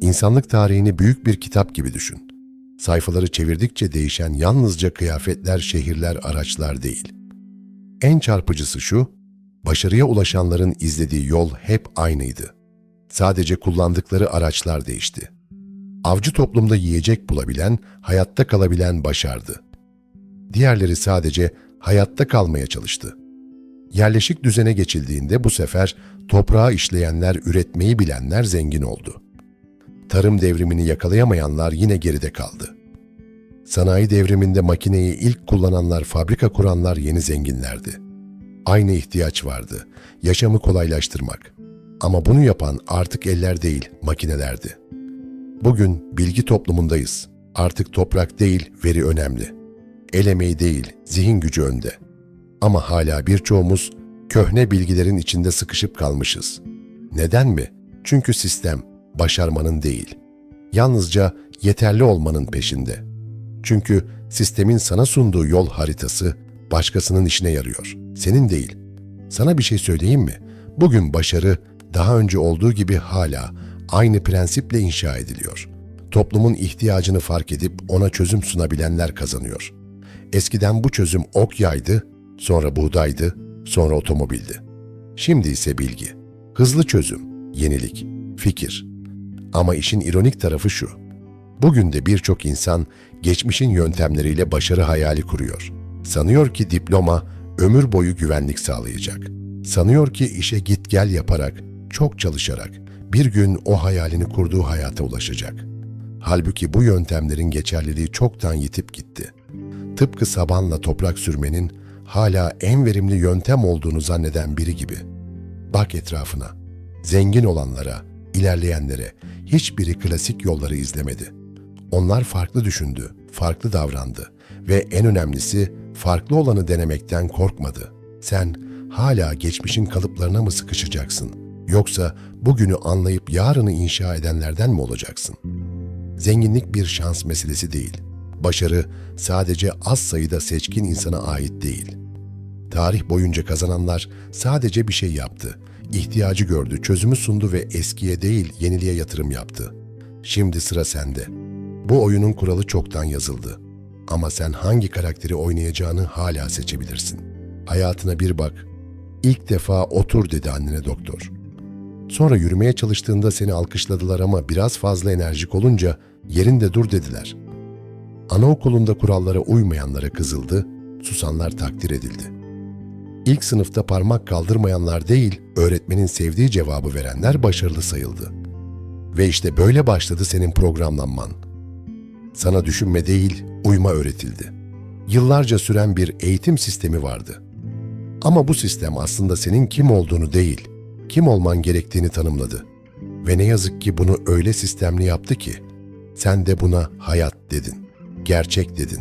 İnsanlık tarihini büyük bir kitap gibi düşün. Sayfaları çevirdikçe değişen yalnızca kıyafetler, şehirler, araçlar değil. En çarpıcısı şu, başarıya ulaşanların izlediği yol hep aynıydı. Sadece kullandıkları araçlar değişti. Avcı toplumda yiyecek bulabilen, hayatta kalabilen başardı. Diğerleri sadece hayatta kalmaya çalıştı. Yerleşik düzene geçildiğinde bu sefer toprağı işleyenler, üretmeyi bilenler zengin oldu. Tarım devrimini yakalayamayanlar yine geride kaldı. Sanayi devriminde makineyi ilk kullananlar, fabrika kuranlar yeni zenginlerdi. Aynı ihtiyaç vardı. Yaşamı kolaylaştırmak. Ama bunu yapan artık eller değil, makinelerdi. Bugün bilgi toplumundayız. Artık toprak değil, veri önemli. El emeği değil, zihin gücü önde. Ama hala birçoğumuz köhne bilgilerin içinde sıkışıp kalmışız. Neden mi? Çünkü sistem başarmanın değil, yalnızca yeterli olmanın peşinde. Çünkü sistemin sana sunduğu yol haritası başkasının işine yarıyor, senin değil. Sana bir şey söyleyeyim mi? Bugün başarı daha önce olduğu gibi hala aynı prensiple inşa ediliyor. Toplumun ihtiyacını fark edip ona çözüm sunabilenler kazanıyor. Eskiden bu çözüm ok yaydı, sonra buğdaydı, sonra otomobildi. Şimdi ise bilgi. Hızlı çözüm, yenilik, fikir. Ama işin ironik tarafı şu. Bugün de birçok insan geçmişin yöntemleriyle başarı hayali kuruyor. Sanıyor ki diploma ömür boyu güvenlik sağlayacak. Sanıyor ki işe git gel yaparak, çok çalışarak bir gün o hayalini kurduğu hayata ulaşacak. Halbuki bu yöntemlerin geçerliliği çoktan yitip gitti. Tıpkı sabanla toprak sürmenin hala en verimli yöntem olduğunu zanneden biri gibi. Bak etrafına. Zengin olanlara, ilerleyenlere hiçbiri klasik yolları izlemedi. Onlar farklı düşündü, farklı davrandı ve en önemlisi farklı olanı denemekten korkmadı. Sen hala geçmişin kalıplarına mı sıkışacaksın? Yoksa bugünü anlayıp yarını inşa edenlerden mi olacaksın? Zenginlik bir şans meselesi değil. Başarı sadece az sayıda seçkin insana ait değil. Tarih boyunca kazananlar sadece bir şey yaptı. İhtiyacı gördü, çözümü sundu ve eskiye değil yeniliğe yatırım yaptı. Şimdi sıra sende. Bu oyunun kuralı çoktan yazıldı. Ama sen hangi karakteri oynayacağını hala seçebilirsin. Hayatına bir bak. İlk defa otur dedi annene doktor. Sonra yürümeye çalıştığında seni alkışladılar ama biraz fazla enerjik olunca yerinde dur dediler. Anaokulunda kurallara uymayanlara kızıldı, susanlar takdir edildi. İlk sınıfta parmak kaldırmayanlar değil, öğretmenin sevdiği cevabı verenler başarılı sayıldı. Ve işte böyle başladı senin programlanman. Sana düşünme değil, uyma öğretildi. Yıllarca süren bir eğitim sistemi vardı. Ama bu sistem aslında senin kim olduğunu değil, kim olman gerektiğini tanımladı. Ve ne yazık ki bunu öyle sistemli yaptı ki, sen de buna hayat dedin, gerçek dedin,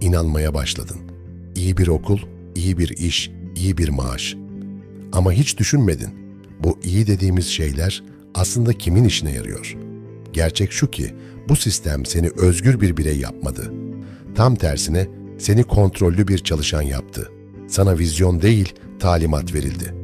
inanmaya başladın. İyi bir okul, iyi bir iş, iyi bir maaş. Ama hiç düşünmedin. Bu iyi dediğimiz şeyler aslında kimin işine yarıyor? Gerçek şu ki bu sistem seni özgür bir birey yapmadı. Tam tersine seni kontrollü bir çalışan yaptı. Sana vizyon değil, talimat verildi.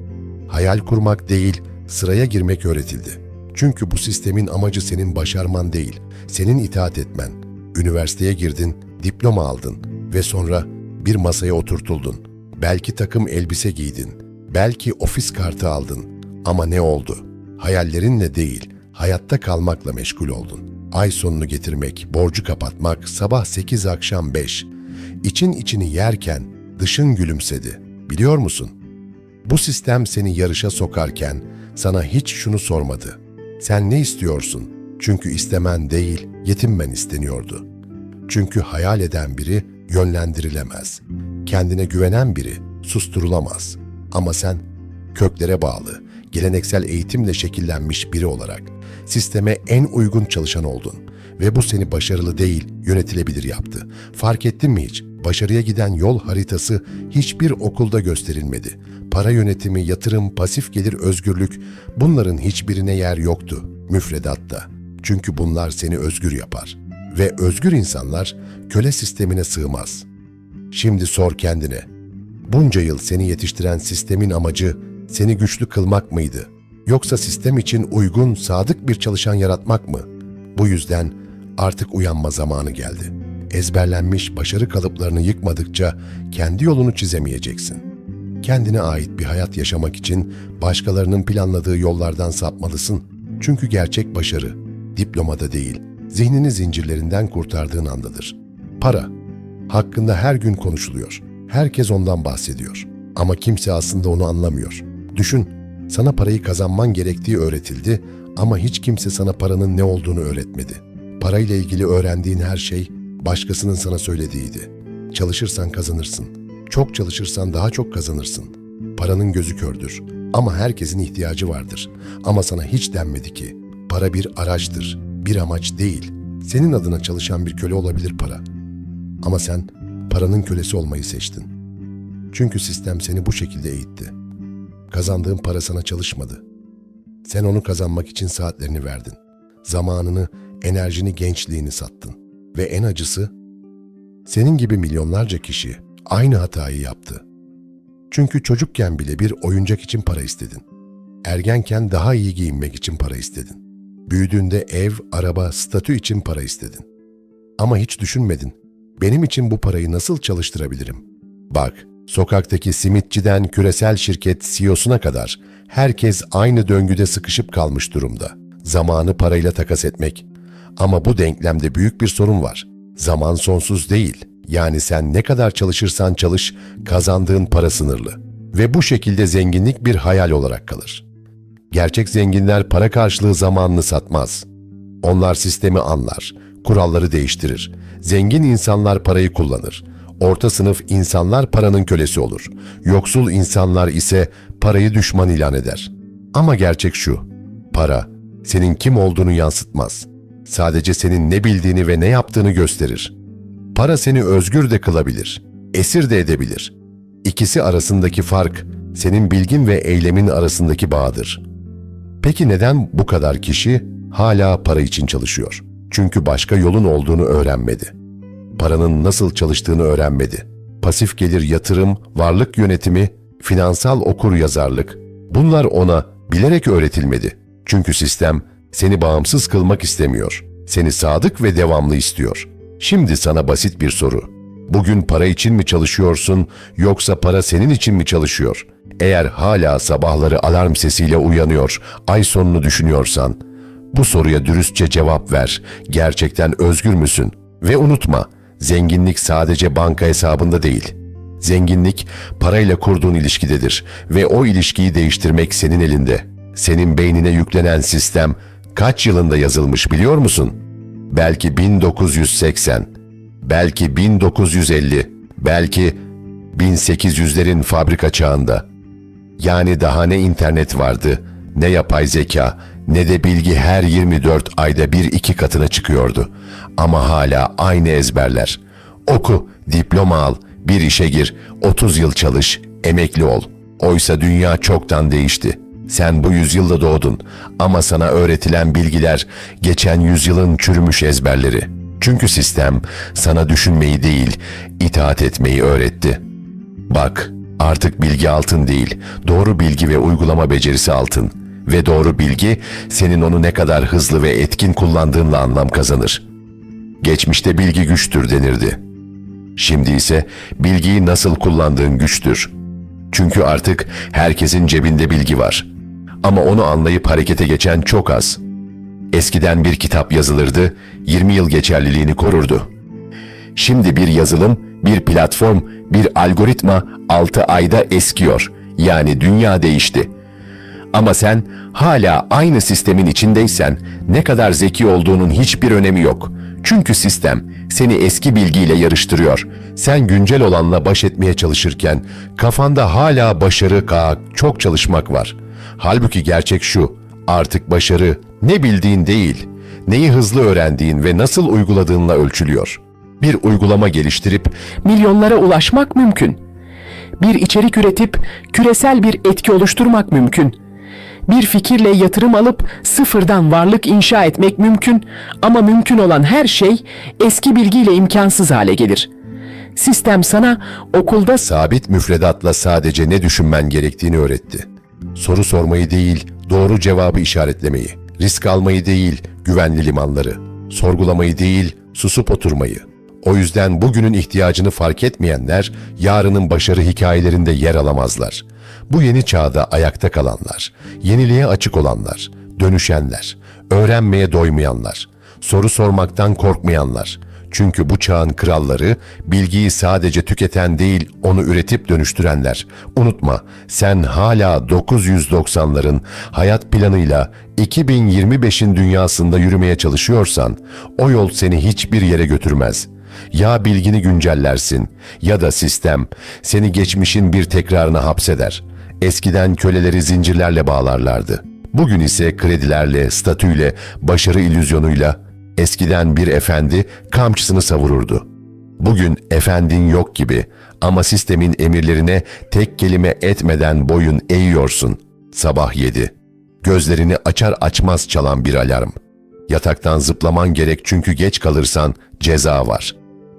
Hayal kurmak değil, sıraya girmek öğretildi. Çünkü bu sistemin amacı senin başarman değil, senin itaat etmen. Üniversiteye girdin, diploma aldın ve sonra bir masaya oturtuldun. Belki takım elbise giydin, belki ofis kartı aldın. Ama ne oldu? Hayallerinle değil, hayatta kalmakla meşgul oldun. Ay sonunu getirmek, borcu kapatmak, sabah 8 akşam 5. İçin içini yerken dışın gülümsedi. Biliyor musun? Bu sistem seni yarışa sokarken sana hiç şunu sormadı. Sen ne istiyorsun? Çünkü istemen değil, yetinmen isteniyordu. Çünkü hayal eden biri yönlendirilemez. Kendine güvenen biri susturulamaz. Ama sen köklere bağlı, geleneksel eğitimle şekillenmiş biri olarak sisteme en uygun çalışan oldun ve bu seni başarılı değil, yönetilebilir yaptı. Fark ettin mi hiç? Başarıya giden yol haritası hiçbir okulda gösterilmedi. Para yönetimi, yatırım, pasif gelir, özgürlük bunların hiçbirine yer yoktu müfredatta. Çünkü bunlar seni özgür yapar. Ve özgür insanlar köle sistemine sığmaz. Şimdi sor kendine. Bunca yıl seni yetiştiren sistemin amacı seni güçlü kılmak mıydı? Yoksa sistem için uygun, sadık bir çalışan yaratmak mı? Bu yüzden artık uyanma zamanı geldi. Ezberlenmiş başarı kalıplarını yıkmadıkça kendi yolunu çizemeyeceksin. Kendine ait bir hayat yaşamak için başkalarının planladığı yollardan sapmalısın. Çünkü gerçek başarı diplomada değil, zihnini zincirlerinden kurtardığın andadır. Para hakkında her gün konuşuluyor. Herkes ondan bahsediyor. Ama kimse aslında onu anlamıyor. Düşün, sana parayı kazanman gerektiği öğretildi ama hiç kimse sana paranın ne olduğunu öğretmedi. Parayla ilgili öğrendiğin her şey başkasının sana söylediğiydi. Çalışırsan kazanırsın. Çok çalışırsan daha çok kazanırsın. Paranın gözü kördür ama herkesin ihtiyacı vardır. Ama sana hiç denmedi ki para bir araçtır, bir amaç değil. Senin adına çalışan bir köle olabilir para. Ama sen paranın kölesi olmayı seçtin. Çünkü sistem seni bu şekilde eğitti. Kazandığın para sana çalışmadı. Sen onu kazanmak için saatlerini verdin. Zamanını, enerjini, gençliğini sattın. Ve en acısı, senin gibi milyonlarca kişi aynı hatayı yaptı. Çünkü çocukken bile bir oyuncak için para istedin. Ergenken daha iyi giyinmek için para istedin. Büyüdüğünde ev, araba, statü için para istedin. Ama hiç düşünmedin. Benim için bu parayı nasıl çalıştırabilirim? Bak, sokaktaki simitçiden küresel şirket CEO'suna kadar herkes aynı döngüde sıkışıp kalmış durumda. Zamanı parayla takas etmek. Ama bu denklemde büyük bir sorun var. Zaman sonsuz değil. Yani sen ne kadar çalışırsan çalış, kazandığın para sınırlı. Ve bu şekilde zenginlik bir hayal olarak kalır. Gerçek zenginler para karşılığı zamanını satmaz. Onlar sistemi anlar, kuralları değiştirir. Zengin insanlar parayı kullanır. Orta sınıf insanlar paranın kölesi olur. Yoksul insanlar ise parayı düşman ilan eder. Ama gerçek şu, para senin kim olduğunu yansıtmaz. Sadece senin ne bildiğini ve ne yaptığını gösterir. Para seni özgür de kılabilir, esir de edebilir. İkisi arasındaki fark senin bilgin ve eylemin arasındaki bağdır. Peki neden bu kadar kişi hala para için çalışıyor? Çünkü başka yolun olduğunu öğrenmedi. Paranın nasıl çalıştığını öğrenmedi. Pasif gelir yatırım, varlık yönetimi, finansal okur yazarlık bunlar ona bilerek öğretilmedi. Çünkü sistem seni bağımsız kılmak istemiyor. Seni sadık ve devamlı istiyor. Şimdi sana basit bir soru. Bugün para için mi çalışıyorsun yoksa para senin için mi çalışıyor? Eğer hala sabahları alarm sesiyle uyanıyor, ay sonunu düşünüyorsan, bu soruya dürüstçe cevap ver. Gerçekten özgür müsün? Ve unutma, zenginlik sadece banka hesabında değil. Zenginlik parayla kurduğun ilişkidedir ve o ilişkiyi değiştirmek senin elinde. Senin beynine yüklenen sistem kaç yılında yazılmış biliyor musun? Belki 1980, belki 1950, belki 1800'lerin fabrika çağında. Yani daha ne internet vardı, ne yapay zeka, ne de bilgi her 24 ayda bir iki katına çıkıyordu. Ama hala aynı ezberler. Oku, diploma al, bir işe gir, 30 yıl çalış, emekli ol. Oysa dünya çoktan değişti. Sen bu yüzyılda doğdun ama sana öğretilen bilgiler geçen yüzyılın çürümüş ezberleri. Çünkü sistem sana düşünmeyi değil, itaat etmeyi öğretti. Bak, artık bilgi altın değil, doğru bilgi ve uygulama becerisi altın. Ve doğru bilgi senin onu ne kadar hızlı ve etkin kullandığınla anlam kazanır. Geçmişte bilgi güçtür denirdi. Şimdi ise bilgiyi nasıl kullandığın güçtür. Çünkü artık herkesin cebinde bilgi var. Ama onu anlayıp harekete geçen çok az. Eskiden bir kitap yazılırdı, 20 yıl geçerliliğini korurdu. Şimdi bir yazılım, bir platform, bir algoritma 6 ayda eskiyor. Yani dünya değişti. Ama sen hala aynı sistemin içindeysen ne kadar zeki olduğunun hiçbir önemi yok. Çünkü sistem seni eski bilgiyle yarıştırıyor. Sen güncel olanla baş etmeye çalışırken kafanda hala başarı, ka çok çalışmak var. Halbuki gerçek şu, artık başarı ne bildiğin değil, neyi hızlı öğrendiğin ve nasıl uyguladığınla ölçülüyor. Bir uygulama geliştirip milyonlara ulaşmak mümkün. Bir içerik üretip küresel bir etki oluşturmak mümkün. Bir fikirle yatırım alıp sıfırdan varlık inşa etmek mümkün ama mümkün olan her şey eski bilgiyle imkansız hale gelir. Sistem sana okulda sabit müfredatla sadece ne düşünmen gerektiğini öğretti. Soru sormayı değil, doğru cevabı işaretlemeyi. Risk almayı değil, güvenli limanları. Sorgulamayı değil, susup oturmayı. O yüzden bugünün ihtiyacını fark etmeyenler, yarının başarı hikayelerinde yer alamazlar. Bu yeni çağda ayakta kalanlar, yeniliğe açık olanlar, dönüşenler, öğrenmeye doymayanlar, soru sormaktan korkmayanlar. Çünkü bu çağın kralları bilgiyi sadece tüketen değil, onu üretip dönüştürenler. Unutma, sen hala 990'ların hayat planıyla 2025'in dünyasında yürümeye çalışıyorsan, o yol seni hiçbir yere götürmez. Ya bilgini güncellersin ya da sistem seni geçmişin bir tekrarına hapseder. Eskiden köleleri zincirlerle bağlarlardı. Bugün ise kredilerle, statüyle, başarı illüzyonuyla eskiden bir efendi kamçısını savururdu. Bugün efendin yok gibi ama sistemin emirlerine tek kelime etmeden boyun eğiyorsun. Sabah yedi. Gözlerini açar açmaz çalan bir alarm. Yataktan zıplaman gerek çünkü geç kalırsan ceza var.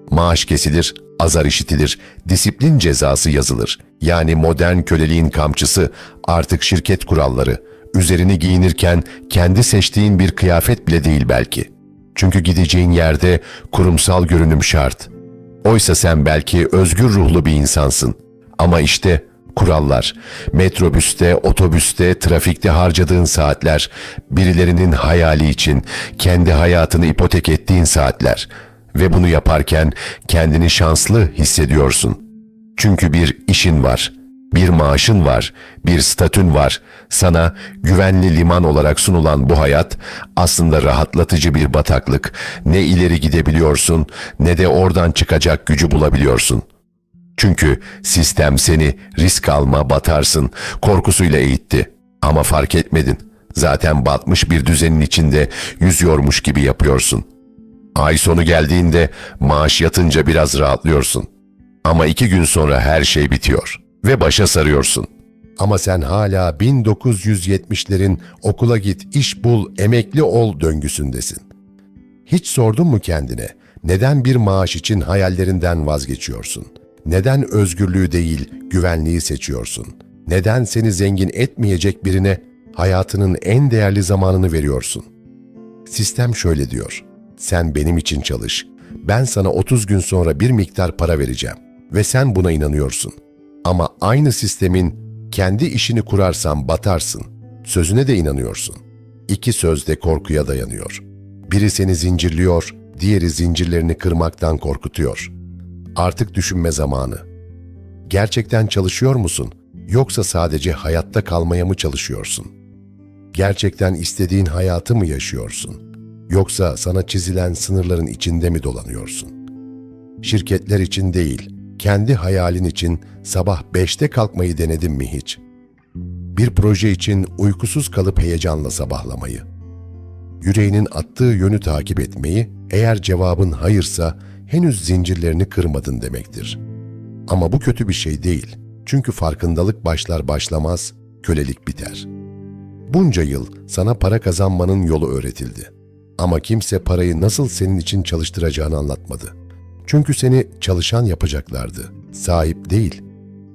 Maaş kesilir, azar işitilir, disiplin cezası yazılır. Yani modern köleliğin kamçısı artık şirket kuralları. Üzerini giyinirken kendi seçtiğin bir kıyafet bile değil belki. Çünkü gideceğin yerde kurumsal görünüm şart. Oysa sen belki özgür ruhlu bir insansın. Ama işte kurallar, metrobüste, otobüste, trafikte harcadığın saatler, birilerinin hayali için kendi hayatını ipotek ettiğin saatler ve bunu yaparken kendini şanslı hissediyorsun. Çünkü bir işin var, bir maaşın var, bir statün var. Sana güvenli liman olarak sunulan bu hayat aslında rahatlatıcı bir bataklık. Ne ileri gidebiliyorsun ne de oradan çıkacak gücü bulabiliyorsun. Çünkü sistem seni risk alma batarsın korkusuyla eğitti. Ama fark etmedin. Zaten batmış bir düzenin içinde yüzüyormuş gibi yapıyorsun. Ay sonu geldiğinde maaş yatınca biraz rahatlıyorsun. Ama iki gün sonra her şey bitiyor ve başa sarıyorsun. Ama sen hala 1970'lerin okula git, iş bul, emekli ol döngüsündesin. Hiç sordun mu kendine neden bir maaş için hayallerinden vazgeçiyorsun? Neden özgürlüğü değil güvenliği seçiyorsun? Neden seni zengin etmeyecek birine hayatının en değerli zamanını veriyorsun? Sistem şöyle diyor. Sen benim için çalış. Ben sana 30 gün sonra bir miktar para vereceğim ve sen buna inanıyorsun. Ama aynı sistemin kendi işini kurarsan batarsın. Sözüne de inanıyorsun. İki söz de korkuya dayanıyor. Biri seni zincirliyor, diğeri zincirlerini kırmaktan korkutuyor. Artık düşünme zamanı. Gerçekten çalışıyor musun? Yoksa sadece hayatta kalmaya mı çalışıyorsun? Gerçekten istediğin hayatı mı yaşıyorsun? Yoksa sana çizilen sınırların içinde mi dolanıyorsun? Şirketler için değil, kendi hayalin için sabah 5'te kalkmayı denedin mi hiç? Bir proje için uykusuz kalıp heyecanla sabahlamayı. Yüreğinin attığı yönü takip etmeyi, eğer cevabın hayırsa henüz zincirlerini kırmadın demektir. Ama bu kötü bir şey değil. Çünkü farkındalık başlar başlamaz, kölelik biter. Bunca yıl sana para kazanmanın yolu öğretildi. Ama kimse parayı nasıl senin için çalıştıracağını anlatmadı. Çünkü seni çalışan yapacaklardı, sahip değil.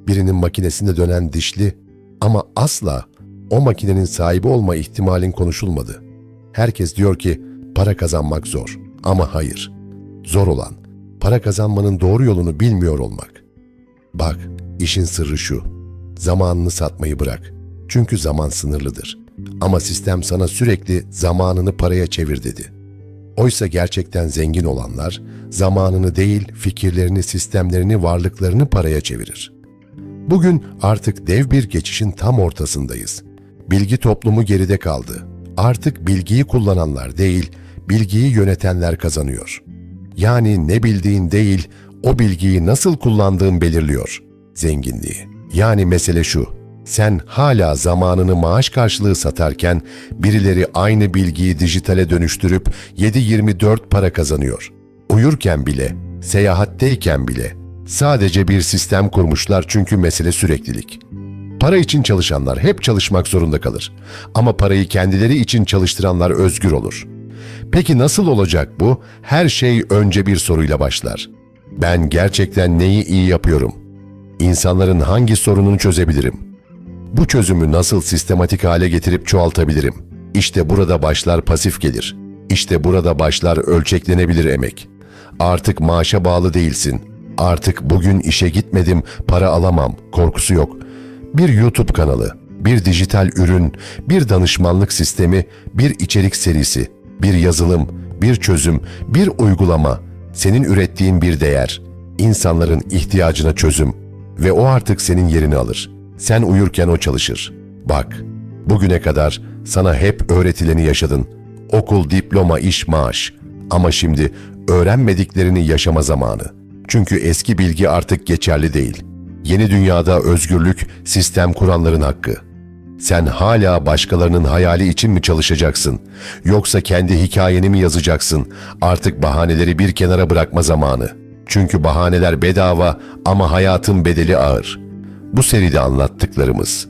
Birinin makinesinde dönen dişli ama asla o makinenin sahibi olma ihtimalin konuşulmadı. Herkes diyor ki para kazanmak zor ama hayır. Zor olan para kazanmanın doğru yolunu bilmiyor olmak. Bak, işin sırrı şu. Zamanını satmayı bırak. Çünkü zaman sınırlıdır. Ama sistem sana sürekli zamanını paraya çevir dedi. Oysa gerçekten zengin olanlar zamanını değil, fikirlerini, sistemlerini, varlıklarını paraya çevirir. Bugün artık dev bir geçişin tam ortasındayız. Bilgi toplumu geride kaldı. Artık bilgiyi kullananlar değil, bilgiyi yönetenler kazanıyor. Yani ne bildiğin değil, o bilgiyi nasıl kullandığın belirliyor zenginliği. Yani mesele şu, sen hala zamanını maaş karşılığı satarken birileri aynı bilgiyi dijitale dönüştürüp 7-24 para kazanıyor. Uyurken bile, seyahatteyken bile sadece bir sistem kurmuşlar çünkü mesele süreklilik. Para için çalışanlar hep çalışmak zorunda kalır. Ama parayı kendileri için çalıştıranlar özgür olur. Peki nasıl olacak bu? Her şey önce bir soruyla başlar. Ben gerçekten neyi iyi yapıyorum? İnsanların hangi sorununu çözebilirim? Bu çözümü nasıl sistematik hale getirip çoğaltabilirim? İşte burada başlar pasif gelir. İşte burada başlar ölçeklenebilir emek. Artık maaşa bağlı değilsin. Artık bugün işe gitmedim, para alamam korkusu yok. Bir YouTube kanalı, bir dijital ürün, bir danışmanlık sistemi, bir içerik serisi, bir yazılım, bir çözüm, bir uygulama, senin ürettiğin bir değer, insanların ihtiyacına çözüm ve o artık senin yerini alır. Sen uyurken o çalışır. Bak, bugüne kadar sana hep öğretileni yaşadın. Okul, diploma, iş, maaş. Ama şimdi öğrenmediklerini yaşama zamanı. Çünkü eski bilgi artık geçerli değil. Yeni dünyada özgürlük, sistem kuranların hakkı. Sen hala başkalarının hayali için mi çalışacaksın? Yoksa kendi hikayeni mi yazacaksın? Artık bahaneleri bir kenara bırakma zamanı. Çünkü bahaneler bedava ama hayatın bedeli ağır. Bu seride anlattıklarımız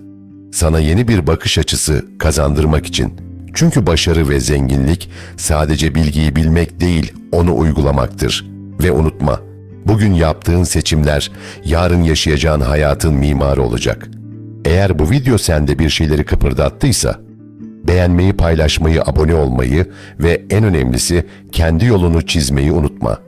sana yeni bir bakış açısı kazandırmak için. Çünkü başarı ve zenginlik sadece bilgiyi bilmek değil, onu uygulamaktır. Ve unutma, bugün yaptığın seçimler yarın yaşayacağın hayatın mimarı olacak. Eğer bu video sende bir şeyleri kıpırdattıysa, beğenmeyi, paylaşmayı, abone olmayı ve en önemlisi kendi yolunu çizmeyi unutma.